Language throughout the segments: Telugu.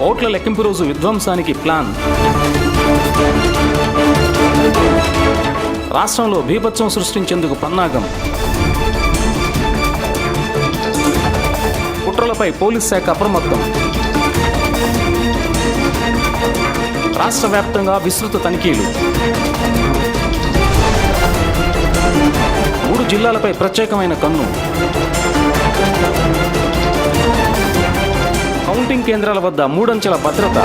ఓట్ల లెక్కింపు రోజు విధ్వంసానికి ప్లాన్. రాష్ట్రంలో బీభత్సం సృష్టించేందుకు పన్నాగం. కుట్రలపై పోలీస్ శాఖ అప్రమత్తం. రాష్ట్ర వ్యాప్తంగా విస్తృత తనిఖీలు. మూడు జిల్లాలపై ప్రత్యేకమైన కన్ను. కేంద్రాల వద్ద మూడంచెల భద్రత.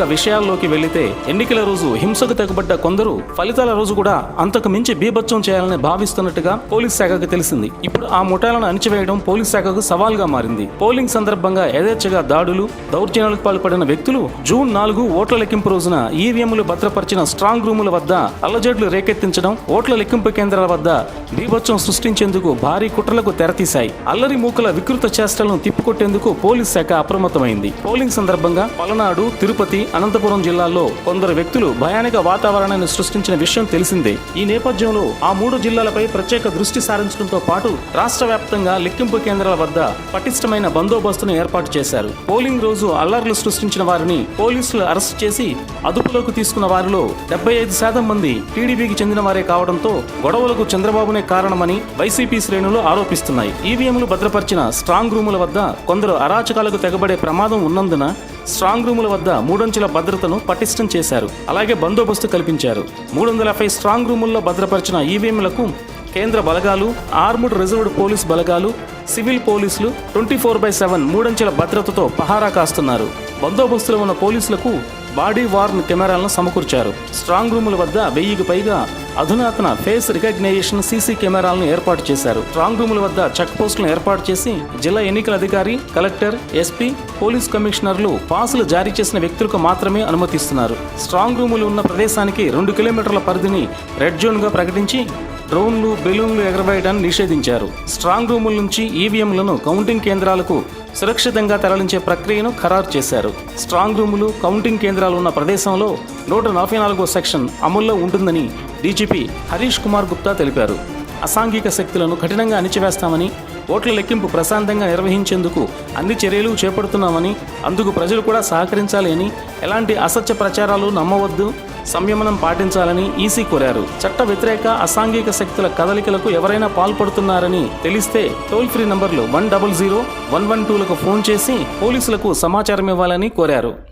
ఇక విషయాల్లోకి వెళితే ఎన్నికల రోజు హింసకు తెగబడ్డ కొందరు ఫలితాల రోజు కూడా అంతకు మించి బీభత్సం చేయాలని భావిస్తున్నట్టుగా పోలీస్ శాఖకు తెలిసింది. ఇప్పుడు ఆ ముఠాలను అణిచివేయడం పోలీస్ శాఖకు సవాల్గా మారింది. పోలింగ్ సందర్భంగా యథేచ్ఛగా దాడులు దౌర్జన్యాలకు పాల్పడిన వ్యక్తులు జూన్ నాలుగు ఓట్ల లెక్కింపు రోజున ఈవీఎంలు భద్రపరిచిన స్ట్రాంగ్ రూముల వద్ద అల్లజడ్లు రేకెత్తించడం ఓట్ల లెక్కింపు కేంద్రాల వద్ద బీభత్సం సృష్టించేందుకు భారీ కుట్రలకు తెరతీశాయి. అల్లరి మూకల వికృత చేష్టలను తిప్పికొట్టేందుకు పోలీస్ శాఖ అప్రమత్తమైంది. పోలింగ్ సందర్భంగా పలనాడు తిరుపతి అనంతపురం జిల్లాల్లో కొందరు వ్యక్తులు భయానక వాతావరణాన్ని సృష్టించిన విషయం తెలిసిందే. ఈ నేపథ్యంలో ఆ మూడు జిల్లాలపై ప్రత్యేక దృష్టి సారించడంతో పాటు రాష్ట్ర వ్యాప్తంగా లెక్కింపు కేంద్రాల వద్ద పటిష్టమైన బందోబస్తును ఏర్పాటు చేశారు. పోలింగ్ రోజు అల్లర్లు సృష్టించిన వారిని పోలీసులు అరెస్ట్ చేసి అదుపులోకి తీసుకున్న వారిలో డెబ్బై ఐదు శాతం మంది టీడీపీకి చెందిన వారే కావడంతో గొడవలకు చంద్రబాబునే కారణమని వైసీపీ శ్రేణులు ఆరోపిస్తున్నాయి. ఈవీఎంలు భద్రపరిచిన స్ట్రాంగ్ రూముల వద్ద కొందరు అరాచకాలకు తెగబడే ప్రమాదం ఉన్నందున స్ట్రాంగ్ రూముల వద్ద మూడంచెల భద్రతను పటిష్టం చేశారు. అలాగే బందోబస్తు కల్పించారు. మూడు వందల యాభై స్ట్రాంగ్ రూముల్లో భద్రపరిచిన ఈవీఎంలకు కేంద్ర బలగాలు ఆర్ముడ్ రిజర్వ్డ్ పోలీస్ బలగాలు సివిల్ పోలీసులు ట్వంటీ ఫోర్ బై సెవెన్ మూడంచెల భద్రతతో పహారా కాస్తున్నారు. బందోబస్తులో ఉన్న పోలీసులకు బాడీ వార్న్ కెమెరాలను సమకూర్చారు. స్ట్రాంగ్ రూముల వద్ద వెయ్యికి పైగా అధునాతన ఫేస్ రికగ్నైజేషన్ సీసీ కెమెరాలను ఏర్పాటు చేశారు. స్ట్రాంగ్ రూముల వద్ద చెక్ పోస్టులను ఏర్పాటు చేసి జిల్లా ఎన్నికల అధికారి కలెక్టర్ ఎస్పీ పోలీస్ కమిషనర్లు పాసులు జారీ చేసిన వ్యక్తులకు మాత్రమే అనుమతిస్తున్నారు. స్ట్రాంగ్ రూములు ఉన్న ప్రదేశానికి రెండు కిలోమీటర్ల పరిధిని రెడ్ జోన్గా ప్రకటించి డ్రోన్లు బెలూన్లు ఎగరవేయడాన్ని నిషేధించారు. స్ట్రాంగ్ రూముల నుంచి ఈవీఎంలను కౌంటింగ్ కేంద్రాలకు సురక్షితంగా తరలించే ప్రక్రియను ఖరారు చేశారు. స్ట్రాంగ్ రూములు కౌంటింగ్ కేంద్రాలు ఉన్న ప్రదేశంలో నూట నలభై నాలుగో సెక్షన్ అమల్లో ఉంటుందని డీజీపీ హరీష్ కుమార్ గుప్తా తెలిపారు. అసాంఘిక శక్తులను కఠినంగా అణిచివేస్తామని ఓట్ల లెక్కింపు ప్రశాంతంగా నిర్వహించేందుకు అన్ని చర్యలు చేపడుతున్నామని అందుకు ప్రజలు కూడా సహకరించాలి అని ఎలాంటి అసత్య ప్రచారాలు నమ్మవద్దు సంయమనం పాటించాలని ఈసీ కోరారు. చట్ట వ్యతిరేక అసాంఘిక శక్తుల కదలికలకు ఎవరైనా పాల్పడుతున్నారని తెలిస్తే టోల్ ఫ్రీ నంబర్లు one double zero one one టూలకు phone చేసి పోలీసులకు సమాచారం ఇవ్వాలని కోరారు.